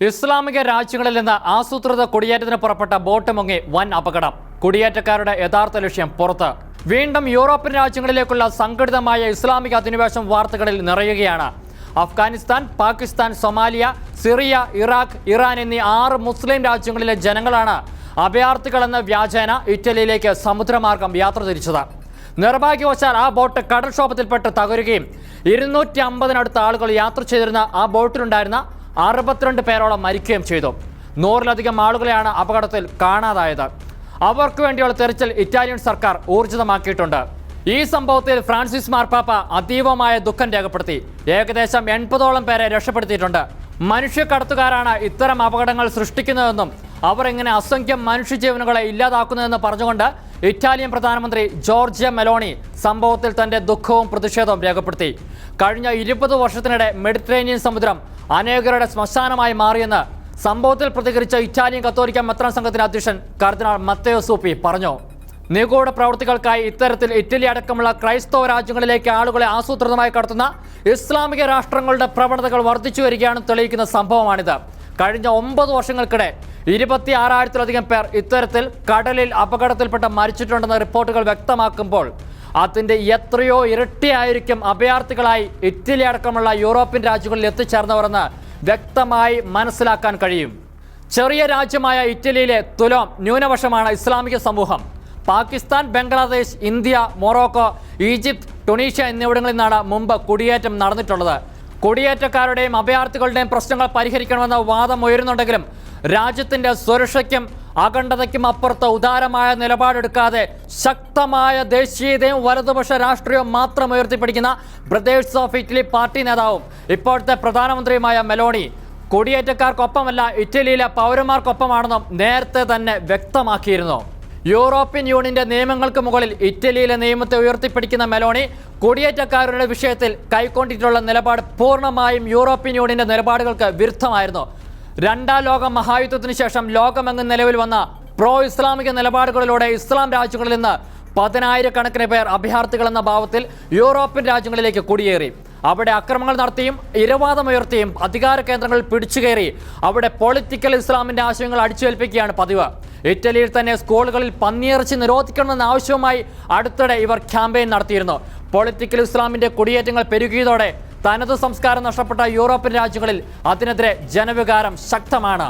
ഇസ്ലാമിക രാജ്യങ്ങളിൽ നിന്ന് ആസൂത്രിത കുടിയേറ്റത്തിന് പുറപ്പെട്ട ബോട്ട് മുങ്ങി വൻ അപകടം. കുടിയേറ്റക്കാരുടെ യഥാർത്ഥ ലക്ഷ്യം പുറത്ത്. വീണ്ടും യൂറോപ്യൻ രാജ്യങ്ങളിലേക്കുള്ള സംഘടിതമായ ഇസ്ലാമിക അധിനിവേശം വാർത്തകളിൽ നിറയുകയാണ്. Afghanistan Pakistan Somalia Syria Iraq Iran എന്നീ ആറ് മുസ്ലിം രാജ്യങ്ങളിലെ ജനങ്ങളാണ് അഭയാർത്ഥികളെന്ന വ്യാജേന ഇറ്റലിയിലേക്ക് സമുദ്രമാർഗം യാത്ര തിരിച്ചത്. നിർഭാഗ്യവശാൽ ആ ബോട്ട് കടൽക്ഷോഭത്തിൽപ്പെട്ട് തകരുകയും ഇരുന്നൂറ്റി അമ്പതിനടുത്ത ആളുകൾ യാത്ര ചെയ്തിരുന്ന ആ ബോട്ടിലുണ്ടായിരുന്ന അറുപത്തിരണ്ട് പേരോളം മരിക്കുകയും ചെയ്തു. നൂറിലധികം ആളുകളെയാണ് അപകടത്തിൽ കാണാതായത്. അവർക്ക് വേണ്ടിയുള്ള തെരച്ചിൽ ഇറ്റാലിയൻ സർക്കാർ ഊർജിതമാക്കിയിട്ടുണ്ട്. ഈ സംഭവത്തിൽ ഫ്രാൻസിസ് മാർപ്പാപ്പ അതീവമായ ദുഃഖം രേഖപ്പെടുത്തി. ഏകദേശം എൺപതോളം പേരെ രക്ഷപ്പെടുത്തിയിട്ടുണ്ട്. മനുഷ്യക്കടത്തുകാരാണ് ഇത്തരം അപകടങ്ങൾ സൃഷ്ടിക്കുന്നതെന്നും അവർ എങ്ങനെ അസംഖ്യം മനുഷ്യജീവനുകളെ ഇല്ലാതാക്കുന്നതെന്ന് പറഞ്ഞുകൊണ്ട് ഇറ്റാലിയൻ പ്രധാനമന്ത്രി ജോർജിയ മെലോണി സംഭവത്തിൽ തന്റെ ദുഃഖവും പ്രതിഷേധവും രേഖപ്പെടുത്തി. കഴിഞ്ഞ ഇരുപത് വർഷത്തിനിടെ മെഡിറ്ററേനിയൻ സമുദ്രം അനേകരുടെ ശ്മശാനമായി മാറിയെന്ന് സംഭവത്തിൽ പ്രതികരിച്ച ഇറ്റാലിയൻ കത്തോലിക്ക മെത്രാൻ സംഘത്തിന്റെ അധ്യക്ഷൻ കർദിനാൾ മത്തയോ സൂപ്പി പറഞ്ഞു. നിഗൂഢ പ്രവൃത്തികൾക്കായി ഇത്തരത്തിൽ ഇറ്റലി അടക്കമുള്ള ക്രൈസ്തവ രാജ്യങ്ങളിലേക്ക് ആളുകളെ ആസൂത്രിതമായി കടത്തുന്ന ഇസ്ലാമിക രാഷ്ട്രങ്ങളുടെ പ്രവണതകൾ വർദ്ധിച്ചു വരികയാണെന്ന് തെളിയിക്കുന്ന സംഭവമാണിത്. കഴിഞ്ഞ ഒമ്പത് വർഷങ്ങൾക്കിടെ ഇരുപത്തി ആറായിരത്തിലധികം പേർ ഇത്തരത്തിൽ കടലിൽ അപകടത്തിൽപ്പെട്ട് മരിച്ചിട്ടുണ്ടെന്ന റിപ്പോർട്ടുകൾ വ്യക്തമാക്കുമ്പോൾ അതിന്റെ എത്രയോ ഇരട്ടിയായിരിക്കും അഭയാർത്ഥികളായി ഇറ്റലി അടക്കമുള്ള യൂറോപ്യൻ രാജ്യങ്ങളിൽ എത്തിച്ചേർന്നവരെന്ന് വ്യക്തമായി മനസ്സിലാക്കാൻ കഴിയും. ചെറിയ രാജ്യമായ ഇറ്റലിയിലെ തുലോം ന്യൂനപക്ഷമാണ് ഇസ്ലാമിക സമൂഹം. Pakistan Bangladesh India Morocco Egypt Tunisia എന്നിവിടങ്ങളിൽ നിന്നാണ് മുമ്പ് കുടിയേറ്റം നടന്നിട്ടുള്ളത്. കുടിയേറ്റക്കാരുടെയും അഭയാർത്ഥികളുടെയും പ്രശ്നങ്ങൾ പരിഹരിക്കണമെന്ന വാദം ഉയരുന്നുണ്ടെങ്കിലും രാജ്യത്തിന്റെ സുരക്ഷയ്ക്കും അഖണ്ഡതയ്ക്കും അപ്പുറത്ത് ഉദാരമായ നിലപാടെടുക്കാതെ ശക്തമായ ദേശീയതയും വലതുപക്ഷ രാഷ്ട്രീയവും മാത്രം ഉയർത്തിപ്പിടിക്കുന്ന ബ്രദേഴ്സ് ഓഫ് ഇറ്റലി പാർട്ടി നേതാവും ഇപ്പോഴത്തെ പ്രധാനമന്ത്രിയുമായ മെലോണി കുടിയേറ്റക്കാർക്കൊപ്പമല്ല ഇറ്റലിയിലെ പൗരന്മാർക്കൊപ്പമാണെന്നും നേരത്തെ തന്നെ വ്യക്തമാക്കിയിരുന്നു. യൂറോപ്യൻ യൂണിയന്റെ നിയമങ്ങൾക്ക് മുകളിൽ ഇറ്റലിയിലെ നിയമത്തെ ഉയർത്തിപ്പിടിക്കുന്ന മെലോണി കുടിയേറ്റക്കാരുടെ വിഷയത്തിൽ കൈക്കൊണ്ടിട്ടുള്ള നിലപാട് പൂർണമായും യൂറോപ്യൻ യൂണിയന്റെ നിലപാടുകൾക്ക് വിരുദ്ധമായിരുന്നു. രണ്ടാം ലോക മഹായുദ്ധത്തിന് ശേഷം ലോകമെങ്ങും നിലവിൽ വന്ന പ്രോ ഇസ്ലാമിക നിലപാടുകളിലൂടെ ഇസ്ലാം രാജ്യങ്ങളിൽ നിന്ന് പതിനായിരക്കണക്കിന് പേർ അഭയാർത്ഥികൾ എന്ന ഭാവത്തിൽ യൂറോപ്യൻ രാജ്യങ്ങളിലേക്ക് കുടിയേറി. അവിടെ അക്രമങ്ങൾ നടത്തിയും ഇരവാദമുയർത്തിയും അധികാര കേന്ദ്രങ്ങളിൽ പിടിച്ചുകയറി അവിടെ പൊളിറ്റിക്കൽ ഇസ്ലാമിന്റെ ആശയങ്ങൾ അടിച്ചേൽപ്പിക്കുകയാണ് പതിവ്. ഇറ്റലിയിൽ തന്നെ സ്കൂളുകളിൽ പന്നിയിറച്ചി നിരോധിക്കണമെന്ന ആവശ്യവുമായി അടുത്തിടെ ഇവർ ക്യാമ്പയിൻ നടത്തിയിരുന്നു. പൊളിറ്റിക്കൽ ഇസ്ലാമിന്റെ കുടിയേറ്റങ്ങൾ പെരുകിയതോടെ തനത് സംസ്കാരം നഷ്ടപ്പെട്ട യൂറോപ്യൻ രാജ്യങ്ങളിൽ അതിനെതിരെ ജനവികാരം ശക്തമാണ്.